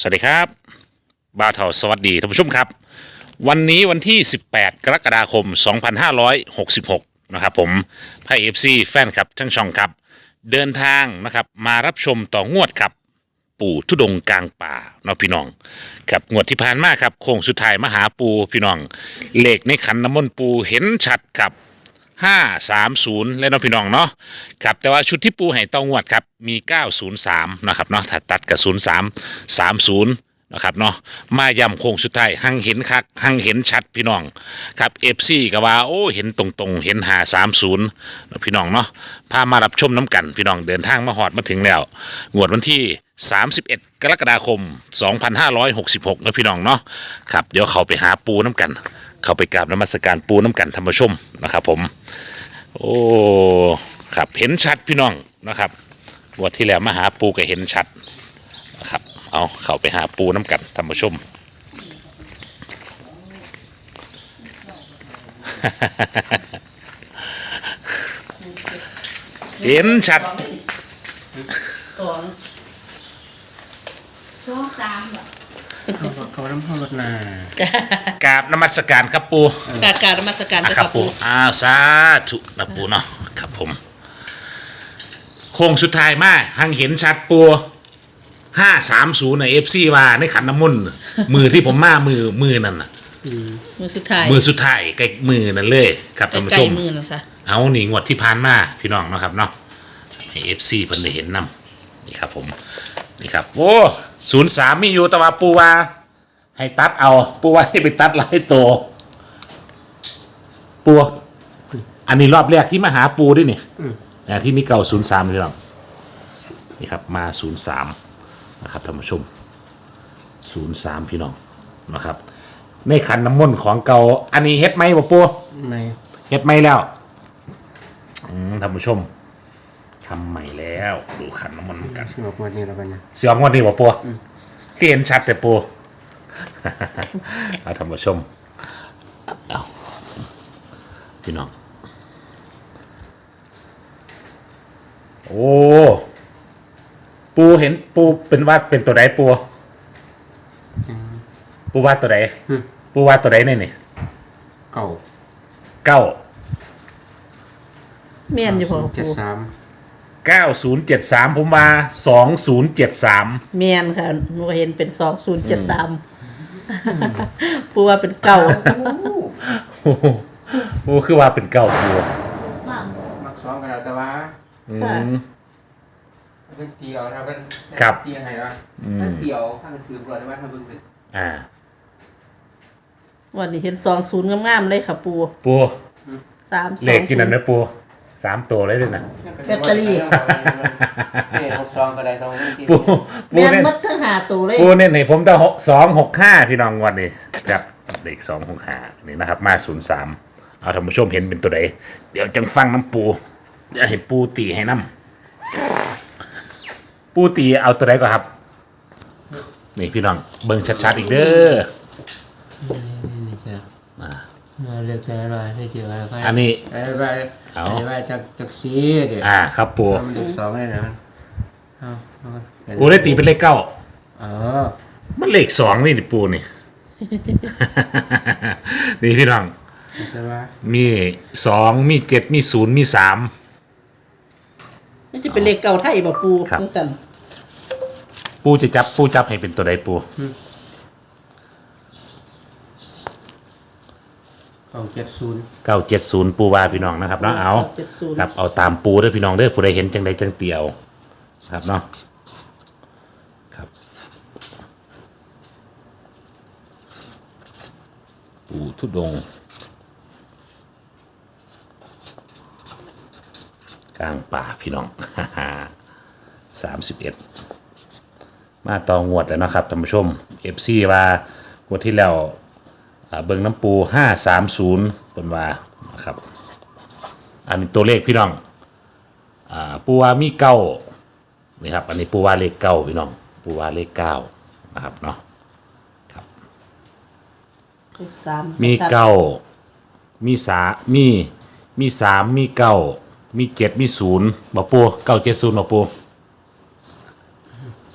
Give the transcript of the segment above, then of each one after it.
สวัสดีครับบ่าเทาสวัสดีท่านผู้ชมครับ วันนี้วันที่ 18 กรกฎาคม 2566 นะครับผมไพ่เอฟซีแฟนคลับทั้งช่องครับ เดินทางนะครับมารับชมต่องวดครับ ปู่ทุดงกลางป่าเนาะพี่น้องครับงวดที่ผ่านมาครับโค้งสุดท้ายมาหาปูพี่น้องเลขในขันน้ำมนต์ปูเห็นชัดครับ 530แล้วเนาะพี่น้องเนาะครับแต่ว่าชุดที่ปูให้ต้องวดครับมี903นะครับเนาะถ้าตัดกับ03 30นะครับเนาะมาย้ำโค้งสุดท้ายหังเห็นคักหังเห็นชัดพี่น้องครับ FC ก็ว่าโอ้เห็นตรงๆ เห็น530นะพี่น้องเนาะพามารับชมน้ำกัน พี่น้องเดินทางมาหอดมาถึงแล้วงวดวันที่ 31 กรกฎาคม 2566นะพี่น้องเนาะครับเดี๋ยวเขาไปหาปูน้ำกัน เข้าไปกราบนมัสการปูน้ำกันธรรมชมนะครับ ผม โอ้ครับเห็นชัดพี่น้องนะครับวันที่แล้วมาหาปูก็เห็นชัดนะครับ เอาเข้าไปหาปูน้ำกันธรรมชมเห็นชัดสองสองสามแบบ เขาเขาน้ำพ่อรถนากราบนมัสการครับปูกาการมาสการนะเจ้าครับค่ะปูปู่อ้าวสาธุนะปูเนาะครับผมโค้งสุดท้ายมาหังเห็นชัดปูห้าสามศูนย์ในเอฟซีว่าในขันน้ำมนต์มือที่ผมมามือมือนั่นน่ะ มือสุดท้ายมือสุดท้ายใกล้มือนั่นเลยครับท่านผู้ใกล้ชมมือนะคะเอาหนีงวดที่ผ่านมาพี่น้องเนาะครับเนาะให้เอฟซีเพิ่นได้เห็นนํนี่ครับผม นี่ครับโอ้ศูนย์สามมีอยู่แต่ว่าปูว่าให้ตัดเอาปูว่าให้ไปตัดหลายตัวปูอันนี้รอบแรกที่มาหาปูด้วยนี่นะที่มีเก่าศูนย์สามพี่น้องนี่ครับมาศูนย์สามนะครับท่านผู้ชมศูนย์สามพี่น้องนะครับ ในขันน้ำมนต์ของเก่า อันนี้เฮ็ดไหมบ่ปูในเฮ็ดไม่แล้วอืมท่านผู้ชม ทำใหม่แล้ว ดูขันน้ำมันต์กันหลบวันนี้แล้วกันนะเสียงวันนี้บ่ปัวเห็นชัดแต่ปัว เอาท่านผู้ชมเอาพี่น้อง โอ้ ปูเห็นปูเป็นวาดเป็นตัวใดปูปูวาดตัวใดปูวาดตัวใดนี่นี่เก่าเก้าเมียนอยู่พอเจ็ดปู่สาม เก้าศูนย์เจ็ดสามผมมาสองศูนย์เจ็ดสามเมียนค่ะหนูเห็นเป็นสองศูนย์เจ็ดสามปูว่าเป็นเก่าโอ้คือว่าเป็นเก้าตัว มักซ้อมกันแล้วแต่ว่าค่ะเป็นเตียวถ้าเป็นครับเตียวไงวะถ้าเตียวถ้าคือก่อนว่าถ้าเพิ่งเป็นอ่าวันนี้เห็นสองศูนย์งามๆเลยค่ะปูปู สามสเลอขงกินศูนั่นนย์นะปู สามตัวเลยด้วยนะ แบตเตอรี่ เนี่ยหกซ้อมก็ได้ต้องที่ปูปูเมียนเน้นมัดทั้งหาตัวเลยปูเน้นให้ผมตั้งสองหกห้าพี่น้องวันนี้ครับเด็กสองหกห้านี่นะครับมาศูนย์สามเอาท่านผู้ชมเห็นเป็นตัวใดเดี๋ยวจังฟังน้ำปูเดี๋ยวให้ปูตีให้น้ำปูตีเอาตัวใดก่อนครับ นี่พี่น้องเบิ่งชัดๆอีกเด้อ เลือกแต่อะไรให้เจออะไรก็อันนี้อะไรเอาอะไรจากจากซีเดี๋ยวอ่า ครับปูทำเด็กสองเลยนะเอาปูได้ตีเป็นเลขเก้าเออมันเลขสองนี่นี่ปูนี่ นี่พี่น้อง แต่ว่ามีสองมีเจ็ดมีศูนย์มีสามนี่จะเป็นเลขเก่าไทยบ่ปูครับ จังสันปูจะจับปูจับให้เป็นตัวใดปู เก่าเจ็ดศูนย์เก้าเจ็ดศูนย์ปูว่าพี่น้องนะครับเนาะเอาเจ็ดศูนย์ครับเอาตามปูเด้อพี่น้องเด้อผู้ใดเห็นจังใดจังเตียวครับเนาะครับ ปูทุดงค์กลางป่าพี่น้อง สามสิบเอ็ดมาต่องวดแล้วนะครับท่านผู้ชมเอฟซีว่างวดที่แล้วอ่า เบิงน้ำปูห้าสามศูนย์เป็นว่านะครับ อันนี้ตัวเลขพี่น้องอ่าปูวามีเก้านี่ครับ อันนี้ปูวาเลขเก้าพี่น้อง ปูวาเลขเก้านะครับเนาะเลขสามมีเก้ามีสามีมีสามมีเก้ามีเจ็ดมีศูนย์บ่ปูเก้าเจ็ดศูนย์บ่ปู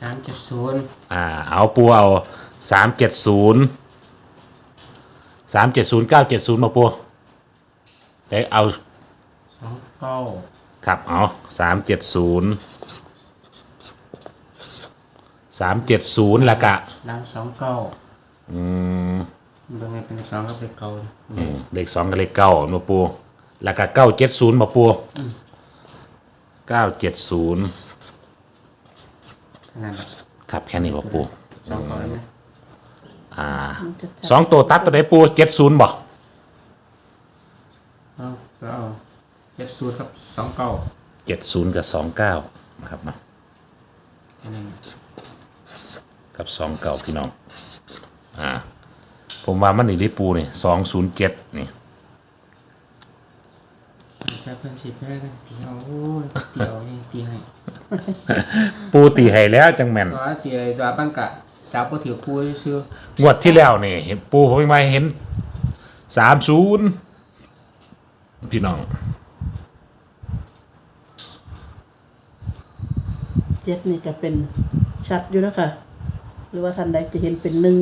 สามเจ็ดศูนย์อ่าเอาปูเอาสามเจ็ดศูนย์ สามเจ็ดศูนย์เก้าเจ็ดศูนย์มาปูได้เอาสองเก้าครับเอาสามเจ็ดศูนย์สามเจ็ดศูนย์ละกะล้างสองเก้าอืมเป็นไงเป็นสองก็เป็นเก้าอืมเลขสองกับเลขเก้ามาปูละกะเก้าเจ็ดศูนย์มาปูเก้าเจ็ดศูนย์ขนาดนั้นครับแค่นี้มาปูสองเก้าไหม อ่ามันจะจับสองตัวตัดตัวไหนปูเจ็ดศูนย์บ่เอาก็เอาเจ็ดศูนย์กับสองเก้าเจ็ดศูนย์กับสองเก้านะครับเนาะอันนั้นกับสองเก้าพี่น้องอ่าผมว่ามันนี่ได้ปูนี่สองศูนย์เจ็ดนี่แค่เพิ่นสิแพ้กันตีเอาโอ้ยเตียวนี่ตีให้ปูตีให้แล้วจังแม่นตัวเตียตัวปั้นกะ จับก็ถือคู่ซื่องวดที่แล้วนี่เห็นปูผมไม่เห็นสามศูนย์พี่น้องเจ็ดนี่ก็เป็นชัดอยู่แล้วค่ะหรือว่าท่านใดจะเห็นเป็นหนึ่ง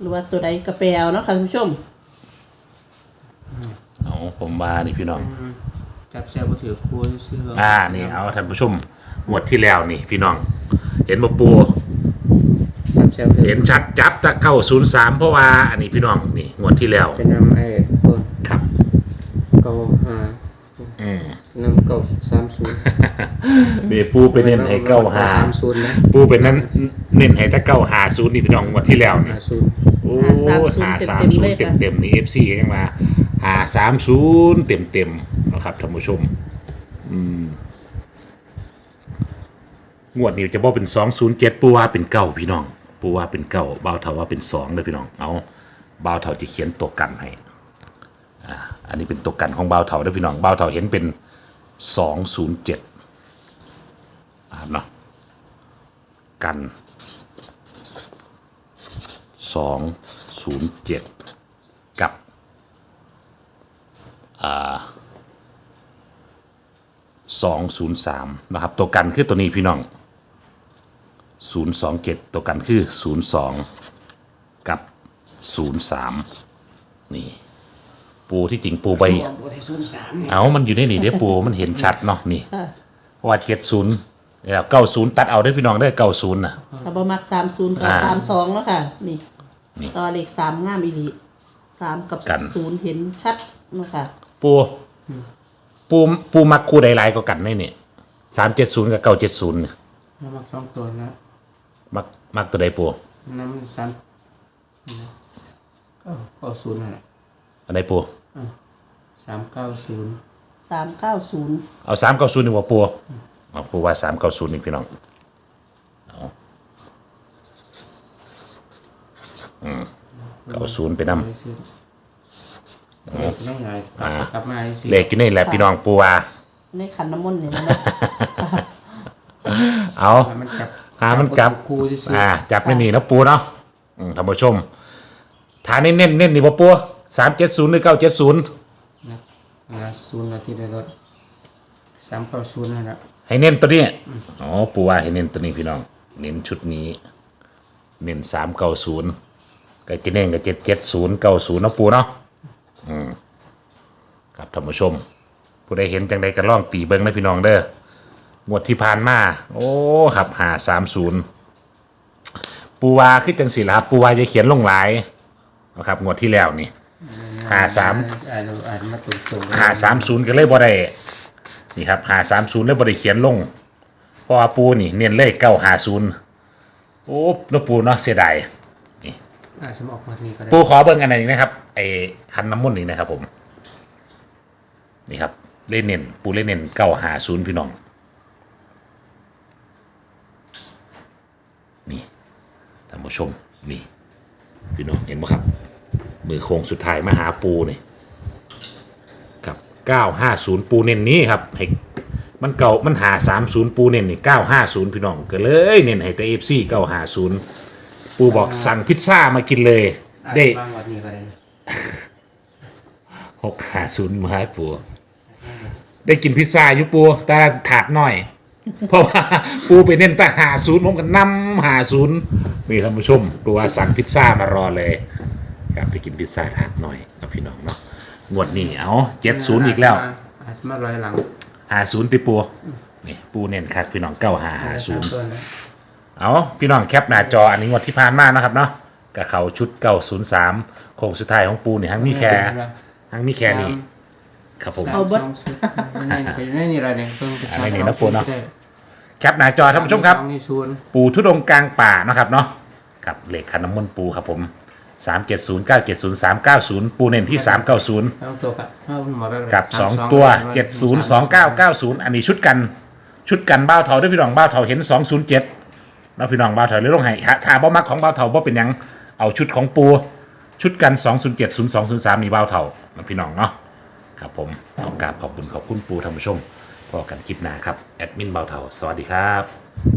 หรือว่าตัวใดก็แปลเอาเนาะค่ะท่านผู้ชมเอาผมว่านี่พี่น้องอืมจับแซวก็ถือคู่ซื่ออ่านี่เอาท่านผู้ชมงวดที่แล้วนี่ พี่น้อง เห็นบ่ปู จับแซวถือเห็นชัดจับตะเก้าศูนย์สามเพราะว่าอันนี้พี่น้องนี่งวดที่แล้วเป็นนำไอ้คนครับเก้าห้าอืมนำเก้าสามศูนย์เดี๋ยวปูไปเน้นให้เก้าหาสามศูนย์นะปูเป็นนั้นเน้นให้ตะเก้าหาศูนย์นี่พี่น้องงวดที่แล้วนี่ห้าศูนย์โอ้หาหา30สามศูนย์เต็เต็มมๆเลยค่ะเต็มๆนี่เอฟซียังมาหาสามศูนย์เต็มเต็มๆนะครับท่านผู้ชม อืมงวดนี้จะบอกเป็นสองศูนย์เจ็ดปูว่าเป็นเก้าพี่น้อง ปูว่าเป็นเก้าเบาเถาว่าเป็นสองเลยพี่น้อง เอาเบาเถาจะเขียนตัวกันให้อ่าอันนี้เป็นตัวกันของเบาเถาเด้อพี่น้องเบาเถาเห็นเป็นสองศูนย์เจ็ดครับเนาะกันสองศูนย์เจ็ดกับสองศูนย์สามนะครับ ตัวกันคือตัวนี้พี่น้อง ศูนย์สองเจ็ดตัวกันคือศูนย์สองกับศูนย์สามนี่ ปูที่จริงปูใบ ปกติศูนย์สามเอามันอยู่ในนี่เด้อปูมันเห็นชัดเนาะนี่เพราะว่าเจ็ดศูนย์แล้วเก้าศูนย์ตัดเอาได้อพี่น้องได้เก้าศูนย์นะถ้าบ่มักสามศูนย์กับอ่าสามสองแล้วค่ะ นี่นี่ต่อเลขสามงามอีหลีสามกับกัน ศูนย์เห็นชัดเนาะค่ะ ปู ปูปูมักคู่ใดหลายก็กันได้เนี่ยสามเจ็ดศูนย์กับเก้าเจ็ดศูนย์น้ำมักสองตัวนะ มักมักตัวใดปูน้ำสามเก้าเก้าศูนย์นั่นแหละอันใดปูสามเก้าศูนย์สามเก้าศูนย์เอาสามเก้าศูนย์ดีกว่าปูเอาปูว่าสามเก้าศูนย์นี่พี่น้องเอาอืมเก้าศูนย์ไปนไม่ซื้อไม่ไงกลับกลับมาสิำเลขอยู่ในแหละพี่น้องปูว่าในขันน้ำมนต์เนี่ยมันเนาะเอามันจับ หามันกลับ คู่ที่ซื้ออ่าจับในนี่นะปูเนาะอืมท่านผู้ชมฐานเน้นเน้นเน้นนี่บ่ปูสามเจ็ดศูนย์หรือเก้าเจ็ดศูนย์นะนะศูนย์นาทีในรถสามเก้าศูนย์นั่นแหละให้เน้นตัวนี้อ๋อปูว่าให้เน้นตัวนี้พี่น้อง เน้นชุดนี้ เน้นสามเก้าศูนย์ก็จะเน้นกับเจ็ดเจ็ดศูนย์เก้าศูนย์นะปูเนาะอืมครับท่านผู้ชม ผู้ใดเห็นจังใดก็ล่องตีเบิ้งนะพี่น้องเด้อ งวดที่ผ่านมา โอ้ครับหาสามศูนย์ปูวาคือจังสีละครับ ปูวาจะเขียนลงหลายนะครับงวดที่แล้วนี่ หาสาม อ่านอ่านมาตรงๆหาสามศูนย์ก็เลยบ่ได้นี่ครับหาสามศูนย์เลยบ่ได้เขียนลงเพราะว่าปูนี่ เน้นเลขเก้าหาศูนย์โอ้นกปูเนาะเสียดายอาฉันออกมานี่ก็ได้ปูขอเบิ่งอันไหนนะครับไอ้คันน้ำมนต์นี่นะครับผม นี่ครับเล่นเน้นปูเล่นเน้นเก้าหาศูนย์พี่น้อง นี่ ท่านผู้ชมนี่พี่น้องเห็นไหมครับ มือโค้งสุดท้ายมาหาปูนี่ครับเก้าห้าศูนย์ปูเน้นนี้ครับให้มันเก่ามันหาสามศูนย์ปูเน้นนี่เก้าห้าศูนย์พี่น้องก็เลยเน้นให้แต่เอฟซีเก้าห้าศูนย์ปูบอกสั่งพิซซ่ามากินเลยอ่านได้บางวันนี้ก็ได้หกหาศูนย์มาให้ปูได้กินพิซซ่าอยู่ปูแต่ถาดหน่อย เพราะว่าปูไปเน้นแต่หาศูนย์ผมก็นำหาศูนย์นี่ท่านผู้ชมปูว่าสั่งพิซซ่ามารอเลย ครับไปกินพิซซ่าถาดหน่อยเอาพี่น้องเนาะงวดนี้เอาเจ็ดศูนย์อีกแล้วอาจจะมาลอยหลังหาศูนย์ติปูนี่ปูเน้นคักพี่น้องเก้าหาหาศูนย์ตัวนะเอาพี่น้องแคปหน้าจออันนี้งวดที่ผ่านมานะครับเนาะกับเขาชุดเก้าศูนย์สามโค้งสุดท้ายของปูนี่ทั้งมีแค่ทั้งมีแค่นี้ ครับผม เอาเบิดนี่นี่อะไรเนี่ยเพิ่งอะไรเนี่ยนะปูเนาะ แคปหน้าจอท่านผู้ชมครับสองนี่ศูนย์ปูทุดงค์กลางป่านะครับเนาะกับเหล็กขันน้ำมนต์ปูครับผม3 7 0 9 7 0 3 9 0ปูเน้นที่390เอาตัวกับเอาหมอแบบกับ2ตัว70 2990อันนี้ชุดกัน ชุดกันบ้าวเถาด้วยพี่น้องบ้าวเถาเห็น207แล้วพี่น้องบ้าวเถาเลยลงให้ถาบ่มักของบ้าวเถาบ่เป็นหยังเอาชุดของปูชุดกัน207 0203นี่บ้าวเถานะพี่น้องเนาะ ครับผมเอากราบขอบคุณขอบคุณปูท่านผู้ชมพอกันคลิปหน้าครับ แอดมินบ้าวเทาสวัสดีครับ